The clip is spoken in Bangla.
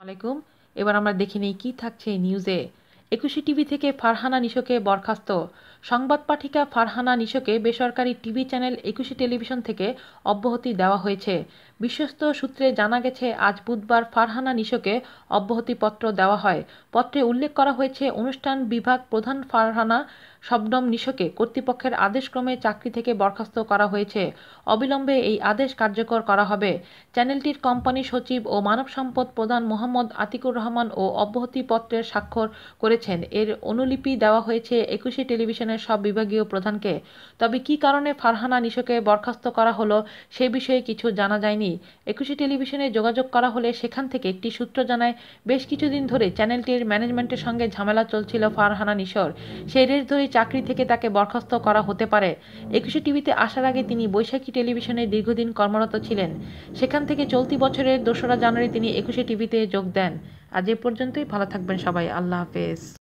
আলাইকুম। এবার আমরা দেখে নিই কী থাকছে নিউজে একুশে টিভি থেকে ফারহানা নিশোকে বরখাস্ত। সংবাদ পাঠিকা ফারহানা নিশোকে বেসরকারি টিভি চ্যানেল একুশে টেলিভিশন থেকে অব্যাহতি দেওয়া হয়েছে। বিশ্বস্ত সূত্রে জানা গেছে, আজ বুধবার ফারহানা নিশোকে অব্যাহতিপত্র দেওয়া হয়। পত্রে উল্লেখ করা হয়েছে, অনুষ্ঠান বিভাগ প্রধান ফারহানা শবনম নিশোকে কর্তৃপক্ষের আদেশক্রমে চাকরি থেকে বরখাস্ত করা হয়েছে। অবিলম্বে এই আদেশ কার্যকর করা হবে। চ্যানেলটির কোম্পানি সচিব ও মানব সম্পদ প্রধান মোহাম্মদ আতিকুর রহমান ও অব্যাহতিপত্রের স্বাক্ষর করেছেন। এর অনুলিপি দেওয়া হয়েছে একুশে টেলিভিশনের সব বিভাগীয় প্রধানকে। তবে কি কারণে ফারহানা নিশোকে বরখাস্ত করা হলো সে বিষয়ে কিছু জানা যায়নি। একুশে টেলিভিশনে যোগাযোগ করা হলে সেখান থেকে একটি সূত্র জানায়, বেশ কিছুদিন ধরে চ্যানেলটির ম্যানেজমেন্টের সঙ্গে ঝামেলা চলছিল ফারহানা নিশোর। সেই রেস ধরে চাকরি থেকে তাকে বরখাস্ত করা হতে পারে। একুশে টিভিতে আসার আগে তিনি বৈশাখী টেলিভিশনে দীর্ঘদিন কর্মরত ছিলেন। সেখান থেকে চলতি বছরের দোসরা জানুয়ারি তিনি একুশে টিভিতে যোগ দেন। আজ এ পর্যন্তই। ভালো থাকবেন সবাই। আল্লাহ হাফেজ।